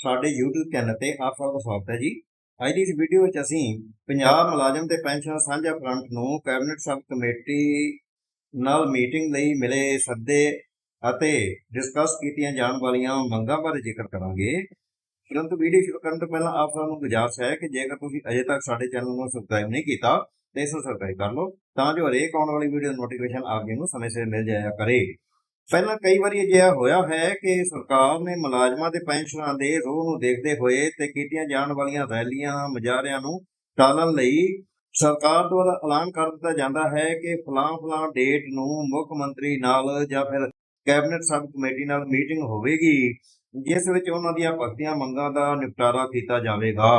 ਸਾਡੇ YouTube channel ਤੇ ਆਪ ਸਭ ਦਾ ਸਵਾਗਤ ਹੈ ਜੀ। ਅੱਜ ਦੀ ਇਸ ਵੀਡੀਓ ਵਿੱਚ ਅਸੀਂ ਪੰਜਾਬ ਮੁਲਾਜ਼ਮ ਤੇ ਪੈਨਸ਼ਨ ਸਾਂਝਾ ਫਰੰਟ ਨੂੰ ਕੈਬਨਿਟ ਸਬ ਕਮੇਟੀ ਨਾਲ ਮੀਟਿੰਗ ਲਈ ਮਿਲੇ ਸੱਦੇ ਅਤੇ ਡਿਸਕਸ ਕੀਤੀਆਂ ਜਾਣ ਵਾਲੀਆਂ ਮੰਗਾਂ ਬਾਰੇ ਜ਼ਿਕਰ ਕਰਾਂਗੇ। ਪਰੰਤੂ ਵੀਡੀਓ ਸ਼ੁਰੂ ਕਰਨ ਤੋਂ ਪਹਿਲਾਂ ਆਪ ਸਭ ਨੂੰ ਗੁਜ਼ਾਰਿਸ਼ ਹੈ ਕਿ ਜੇਕਰ ਤੁਸੀਂ ਅਜੇ ਤੱਕ ਸਾਡੇ ਚੈਨਲ ਨੂੰ ਸਬਸਕ੍ਰਾਈਬ ਨਹੀਂ ਕੀਤਾ, ਤੇ ਇਸ ਨੂੰ ਸਬਸਕ੍ਰਾਈਬ ਕਰ ਲਓ, ਤਾਂ ਜੋ ਹਰੇਕ ਆਉਣ ਵਾਲੀ ਵੀਡੀਓ ਨੋਟੀਫਿਕੇਸ਼ਨ ਆਪ ਜੀ ਨੂੰ ਸਮੇਂ ਸਿਰ ਮਿਲ ਜਾਇਆ ਕਰੇ। ਪਹਿਲਾਂ ਕਈ ਵਾਰੀ ਅਜਿਹਾ ਹੋਇਆ ਹੈ ਕਿ ਸਰਕਾਰ ਨੇ ਮੁਲਾਜ਼ਮਾਂ ਤੇ ਪੈਨਸ਼ਨਾਂ ਦੇ ਰੋਹ ਨੂੰ ਦੇਖਦੇ ਹੋਏ ਤੇ ਕੀਤੀਆਂ ਜਾਣ ਵਾਲੀਆਂ ਰੈਲੀਆਂ, ਮੁਜ਼ਾਹਰਿਆਂ ਨੂੰ ਟਾਲਣ ਲਈ ਸਰਕਾਰ ਦੁਆਰਾ ਐਲਾਨ ਕਰ ਦਿੱਤਾ ਜਾਂਦਾ ਹੈ ਕਿ ਫਲਾਂ ਫਲਾਂ ਡੇਟ ਨੂੰ ਮੁੱਖ ਮੰਤਰੀ ਨਾਲ ਜਾਂ ਫਿਰ ਕੈਬਨਿਟ ਸਬ ਕਮੇਟੀ ਨਾਲ ਮੀਟਿੰਗ ਹੋਵੇਗੀ, ਜਿਸ ਵਿੱਚ ਉਹਨਾਂ ਦੀਆਂ ਭਗਤੀਆਂ ਮੰਗਾਂ ਦਾ ਨਿਪਟਾਰਾ ਕੀਤਾ ਜਾਵੇਗਾ।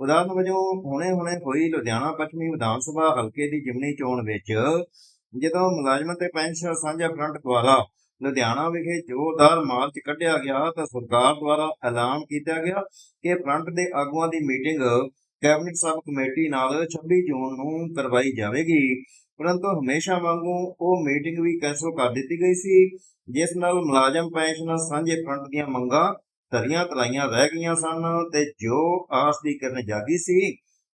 ਉਦਾਹਰਨ ਵਜੋਂ, ਹੁਣੇ-ਹੁਣੇ ਹੋਈ ਲੁਧਿਆਣਾ ਪੱਛਮੀ ਵਿਧਾਨ ਸਭਾ ਹਲਕੇ ਦੀ ਜਿਮਨੀ ਚੋਣ ਵਿੱਚ ਜਦੋਂ ਮੁਲਾਜ਼ਮਾਂ ਤੇ ਪੈਨਸ਼ਨਰ ਸਾਂਝਾ ਫਰੰਟ ਦੁਆਰਾ ਲੁਧਿਆਣਾ ਵਿਖੇ ਜ਼ੋਰਦਾਰ ਮਾਰਚ ਕੱਢਿਆ ਗਿਆ ਤਾਂ ਸਰਕਾਰ ਦੁਆਰਾ ਐਲਾਨ ਕੀਤਾ ਗਿਆ ਕਿ ਫਰੰਟ ਦੇ ਆਗੂਆਂ ਦੀ ਮੀਟਿੰਗ ਕੈਬਨਿਟ ਸਬ ਕਮੇਟੀ ਨਾਲ 26 ਜੂਨ ਨੂੰ ਕਰਵਾਈ ਜਾਵੇਗੀ। ਪਰੰਤੂ ਹਮੇਸ਼ਾ ਵਾਂਗੂ ਉਹ ਮੀਟਿੰਗ ਵੀ ਕੈਂਸਲ ਕਰ ਦਿੱਤੀ ਗਈ ਸੀ, ਜਿਸ ਨਾਲ ਮੁਲਾਜ਼ਮ ਪੈਨਸ਼ਨ ਸਾਂਝੇ ਫਰੰਟ ਦੀਆਂ ਮੰਗਾਂ ਧਰੀਆਂ ਤਲਾਈਆਂ ਰਹਿ ਗਈਆਂ ਸਨ ਤੇ ਜੋ ਆਸ ਦੀ ਕਿਰਨ ਜਾਗੀ ਸੀ,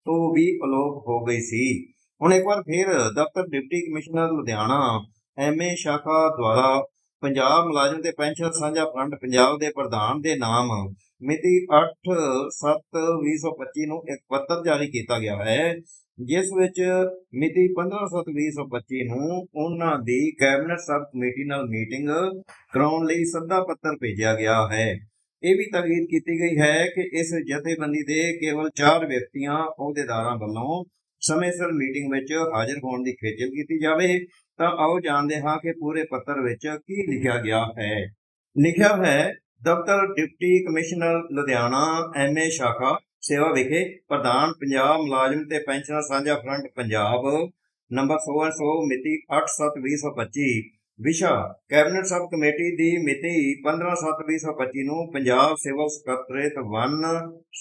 ਉਹ ਵੀ ਅਲੋਪ ਹੋ ਗਈ ਸੀ। ਹੁਣ ਇੱਕ ਵਾਰ ਫਿਰ ਦਫ਼ਤਰ ਡਿਪਟੀ ਕਮਿਸ਼ਨਰ ਲੁਧਿਆਣਾ ਐਮਏ ਸ਼ਾਖਾ ਦੁਆਰਾ ਪੰਜਾਬ ਮੁਲਾਜ਼ਮ ਤੇ ਪੈਨਸ਼ਨ ਸਾਂਝਾ ਫਰੰਟ ਪੰਜਾਬ ਦੇ ਪ੍ਰਧਾਨ ਦੇ ਨਾਮ ਮਿਤੀ 8/7/2025 ਨੂੰ ਇੱਕ ਪੱਤਰ ਜਾਰੀ ਕੀਤਾ ਗਿਆ ਹੈ, ਜਿਸ ਵਿੱਚ ਮਿਤੀ 15/7/2025 ਨੂੰ ਉਹਨਾਂ ਦੀ ਕੈਬਨਿਟ ਸਬ ਕਮੇਟੀ ਨਾਲ ਮੀਟਿੰਗ ਕਰਾਉਣ ਲਈ ਸੱਦਾ ਪੱਤਰ ਭੇਜਿਆ ਗਿਆ ਹੈ। ਇਹ ਵੀ ਤਕਦੀਰ ਕੀਤੀ ਗਈ ਹੈ ਕਿ ਇਸ ਜਥੇਬੰਦੀ ਦੇ ਕੇਵਲ 4 ਵਿਅਕਤੀਆਂ ਅਹੁਦੇਦਾਰਾਂ ਵੱਲੋਂ ਸਮੇਂ ਸਿਰ ਮੀਟਿੰਗ ਵਿੱਚ ਹਾਜ਼ਰ ਹੋਣ ਦੀ ਖੇਚਲ ਕੀਤੀ ਜਾਵੇ। ਤਾਂ ਆਓ ਜਾਣਦੇ ਹਾਂ ਕਿ ਪੂਰੇ ਪੱਤਰ ਵਿੱਚ ਕੀ ਲਿਖਿਆ ਗਿਆ ਹੈ। ਲਿਖਿਆ ਹੈ, ਦਫ਼ਤਰ ਡਿਪਟੀ ਕਮਿਸ਼ਨਰ, ਲੁਧਿਆਣਾ ਐਮਏ ਸ਼ਾਖਾ ਸੇਵਾ ਵਿਖੇ ਪ੍ਰਧਾਨ ਪੰਜਾਬ ਮੁਲਾਜ਼ਮ ਤੇ ਪੈਨਸ਼ਨਰ ਸਾਂਝਾ ਫਰੰਟ ਪੰਜਾਬ, ਨੰਬਰ 1600 ਮਿਤੀ 8/7/2025 ਵਿਸ਼ਾ, ਕੈਬਨਿਟ ਸਬ ਕਮੇਟੀ ਦੀ ਮਿਤੀ 15/7/2025 ਨੂੰ ਪੰਜਾਬ ਸਿਵਲ ਸਕੱਤਰੇਤ 1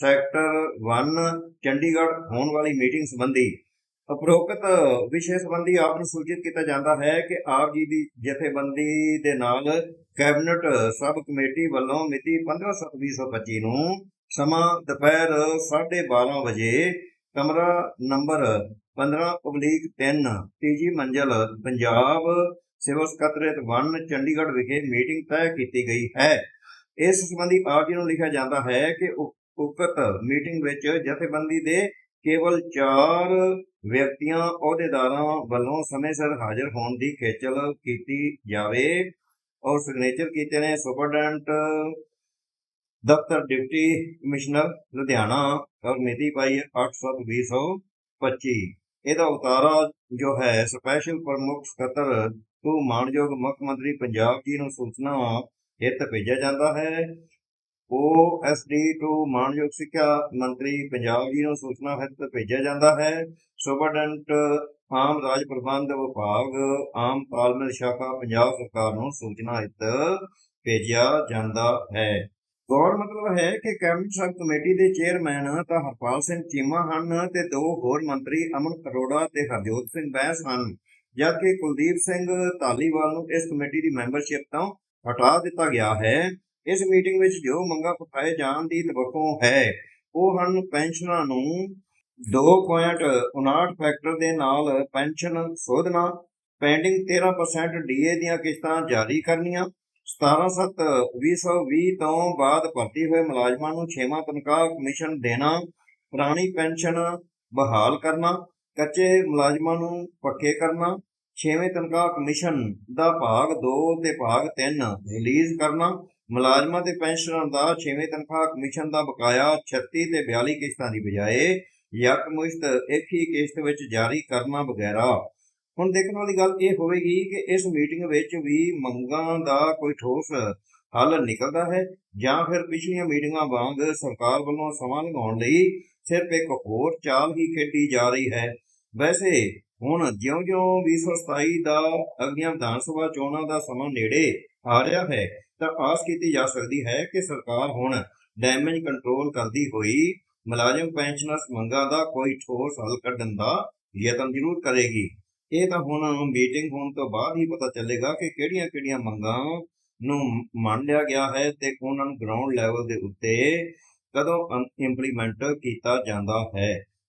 ਸੈਕਟਰ 1 ਚੰਡੀਗੜ੍ਹ ਹੋਣ ਵਾਲੀ ਮੀਟਿੰਗ ਸੰਬੰਧੀ ਉਪਰੋਕਤ ਵਿਸ਼ੇ ਸੰਬੰਧੀ ਆਪ ਨੂੰ ਸੂਚਿਤ ਕੀਤਾ ਜਾਂਦਾ ਹੈ ਕਿ ਆਪ ਜੀ ਦੀ ਜਥੇਬੰਦੀ ਦੇ ਨਾਲ ਕੈਬਨਿਟ ਸਬ ਕਮੇਟੀ ਵੱਲੋਂ ਮਿਤੀ 15/7/2025 ਨੂੰ ਸਮਾਂ ਦੁਪਹਿਰ 12:30 ਵਜੇ ਕਮਰਾ ਨੰਬਰ 15/3 ਤੀਜੀ ਮੰਜ਼ਲ ਪੰਜਾਬ ਸਿਵਲ ਸਕੱਤਰੇਤ 1 ਚੰਡੀਗੜ੍ਹ ਵਿਖੇ ਮੀਟਿੰਗ ਤੈਅ ਕੀਤੀ ਗਈ ਹੈ। ਇਸ ਸੰਬੰਧੀ ਆਪ ਜੀ ਨੂੰ ਲਿਖਿਆ ਜਾਂਦਾ ਹੈ ਕਿ ਉਕਤ ਮੀਟਿੰਗ ਵਿੱਚ ਜਥੇਬੰਦੀ ਦੇ ਕੇਵਲ 4 ਵਿਅਕਤੀਆਂ ਅਹੁਦੇਦਾਰਾਂ ਵੱਲੋਂ ਸਮੇਂ ਸਿਰ ਹਾਜ਼ਰ ਹੋਣ ਦੀ ਖੇਚਲ ਕੀਤੀ ਜਾਵੇ ਔਰ ਸਿਗਨੇਚਰ ਕੀਤੇ ਨੇ ਸੁਪਰਡੈਂਟ, ਦਫ਼ਤਰ ਡਿਪਟੀ ਕਮਿਸ਼ਨਰ ਲੁਧਿਆਣਾ, ਔਰ ਮਿਤੀ ਪਾਈ 8/7/2025 ਇਹਦਾ ਉਤਾਰਾ ਜੋ ਹੈ ਸਪੈਸ਼ਲ ਪ੍ਰਮੁੱਖ ਸਕੱਤਰ ਤੋਂ ਮਾਨਯੋਗ ਮੁੱਖ ਮੰਤਰੀ ਪੰਜਾਬ ਜੀ ਨੂੰ ਸੂਚਨਾ ਹਿੱਤ ਭੇਜਿਆ ਜਾਂਦਾ ਹੈ। ਓਐਸਡੀ ਟੂ ਮਾਨਯੋਗ ਸਿੱਖਿਆ ਮੰਤਰੀ ਪੰਜਾਬ ਜੀ ਨੂੰ ਸੂਚਨਾ ਹਿੱਤ ਭੇਜਿਆ ਜਾਂਦਾ ਹੈ। ਸੁਪਰਡੈਂਟ ਆਮ ਰਾਜ ਪ੍ਰਬੰਧ ਵਿਭਾਗ, ਆਮ ਤਾਲਮੇਲ ਸ਼ਾਖਾ ਪੰਜਾਬ ਸਰਕਾਰ ਨੂੰ ਸੂਚਨਾ ਹਿੱਤ ਭੇਜਿਆ ਜਾਂਦਾ ਹੈ। ਗੌਰ ਮਤਲਬ ਹੈ ਕਿ ਕੈਬਨਿਟ ਸਬ ਕਮੇਟੀ ਦੇ ਚੇਅਰਮੈਨ ਤਾਂ ਹਰਪਾਲ ਸਿੰਘ ਚੀਮਾ ਹਨ ਤੇ ਦੋ ਹੋਰ ਮੰਤਰੀ ਅਮਨ ਅਰੋੜਾ ਤੇ ਹਰਜੋਤ ਸਿੰਘ ਬੈਂਸ ਹਨ। ਜਦਕਿ ਕੁਲਦੀਪ ਸਿੰਘ ਧਾਲੀਵਾਲ ਨੂੰ ਇਸ ਕਮੇਟੀ ਦੀ ਮੈਂਬਰਸ਼ਿਪ ਤੋਂ ਹਟਾ ਦਿੱਤਾ ਗਿਆ ਹੈ। ਇਸ ਮੀਟਿੰਗ ਵਿੱਚ ਜੋ ਮੰਗਾਂ ਉਠਾਏ ਜਾਣ ਦੀ ਤਵੱਕੂ ਹੈ, ਉਹ ਹਨ ਪੈਨਸ਼ਨਰਾਂ ਨੂੰ 2.59 ਫੈਕਟਰ ਦੇ ਨਾਲ ਪੈਨਸ਼ਨ ਸੋਧਣਾ ਪੈਂਡਿੰਗ 13% ਡੀਏ ਦੀਆਂ ਕਿਸ਼ਤਾਂ ਜਾਰੀ ਕਰਨੀਆਂ 17/7/2020 ਤੋਂ ਬਾਅਦ ਭਰਤੀ ਹੋਏ ਮੁਲਾਜ਼ਮਾਂ ਨੂੰ 6ਵਾਂ ਤਨਖਾਹ ਕਮਿਸ਼ਨ ਦੇਣਾ, ਪੁਰਾਣੀ ਪੈਨਸ਼ਨ ਬਹਾਲ ਕਰਨਾ, ਕੱਚੇ ਮੁਲਾਜ਼ਮਾਂ ਨੂੰ ਪੱਕੇ ਕਰਨਾ 6ਵੇਂ ਤਨਖਾਹ ਕਮਿਸ਼ਨ ਦਾ ਭਾਗ 2 ਤੇ ਭਾਗ 3 ਰਿਲੀਜ਼ ਕਰਨਾ ਮੁਲਾਜ਼ਮਾਂ ਤੇ ਪੈਨਸ਼ਨਰਾਂ ਦਾ 6ਵੇਂ ਤਨਖਾਹ ਕਮਿਸ਼ਨ ਦਾ ਬਕਾਇਆ 36 ਤੇ 42 ਕਿਸ਼ਤਾਂ ਦੀ ਬਜਾਏ ਯਕਮੁਸ਼ਤ ਇੱਕ ਹੀ ਕਿਸ਼ਤ ਵਿੱਚ ਜਾਰੀ ਕਰਨਾ ਵਗੈਰਾ ਹੁਣ ਦੇਖਣ ਵਾਲੀ ਗੱਲ ਇਹ ਹੋਵੇਗੀ ਕਿ ਇਸ ਮੀਟਿੰਗ ਵਿੱਚ ਵੀ ਮੰਗਾਂ ਦਾ ਕੋਈ ਠੋਸ ਹੱਲ ਨਿਕਲਦਾ ਹੈ ਜਾਂ ਫਿਰ ਪਿਛਲੀਆਂ ਮੀਟਿੰਗਾਂ ਵਾਂਗ ਸਰਕਾਰ ਵੱਲੋਂ ਸਮਾਂ ਲਗਾਉਣ ਲਈ ਸਿਰਫ ਇੱਕ ਹੋਰ ਚਾਲ ਹੀ ਖੇਡੀ ਜਾ ਰਹੀ ਹੈ। ਵੈਸੇ ਹੁਣ ਜਿਉਂ-ਜਿਉਂ 2027 ਦਾ ਅਗਲੀਆਂ ਵਿਧਾਨ ਸਭਾ ਚੋਣਾਂ ਦਾ ਸਮਾਂ ਨੇੜੇ ਆ ਰਿਹਾ ਹੈ। ਤਾਂ ਆਸ ਕੀਤੀ ਜਾ ਸਕਦੀ ਹੈ ਕਿ ਸਰਕਾਰ ਹੁਣ ਡੈਮੇਜ ਕੰਟਰੋਲ ਕਰਦੀ ਹੋਈ ਮੁਲਾਜ਼ਮ ਪੈਨਸ਼ਨਰਸ ਮੰਗਾਂ ਦਾ ਕੋਈ ਠੋਸ ਹੱਲ ਕੱਢਣ ਦਾ ਯਤਨ ਜ਼ਰੂਰ ਕਰੇਗੀ। ਇਹ ਤਾਂ ਹੁਣ ਮੀਟਿੰਗ ਹੋਣ ਤੋਂ ਬਾਅਦ ਹੀ ਪਤਾ ਚੱਲੇਗਾ ਕਿ ਕਿਹੜੀਆਂ-ਕਿਹੜੀਆਂ ਮੰਗਾਂ ਨੂੰ ਮੰਨ ਲਿਆ ਗਿਆ ਹੈ ਤੇ ਉਹਨਾਂ ਨੂੰ ਗਰਾਊਂਡ ਲੈਵਲ ਦੇ ਉੱਤੇ ਕਦੋਂ ਇੰਪਲੀਮੈਂਟ ਕੀਤਾ ਜਾਂਦਾ ਹੈ।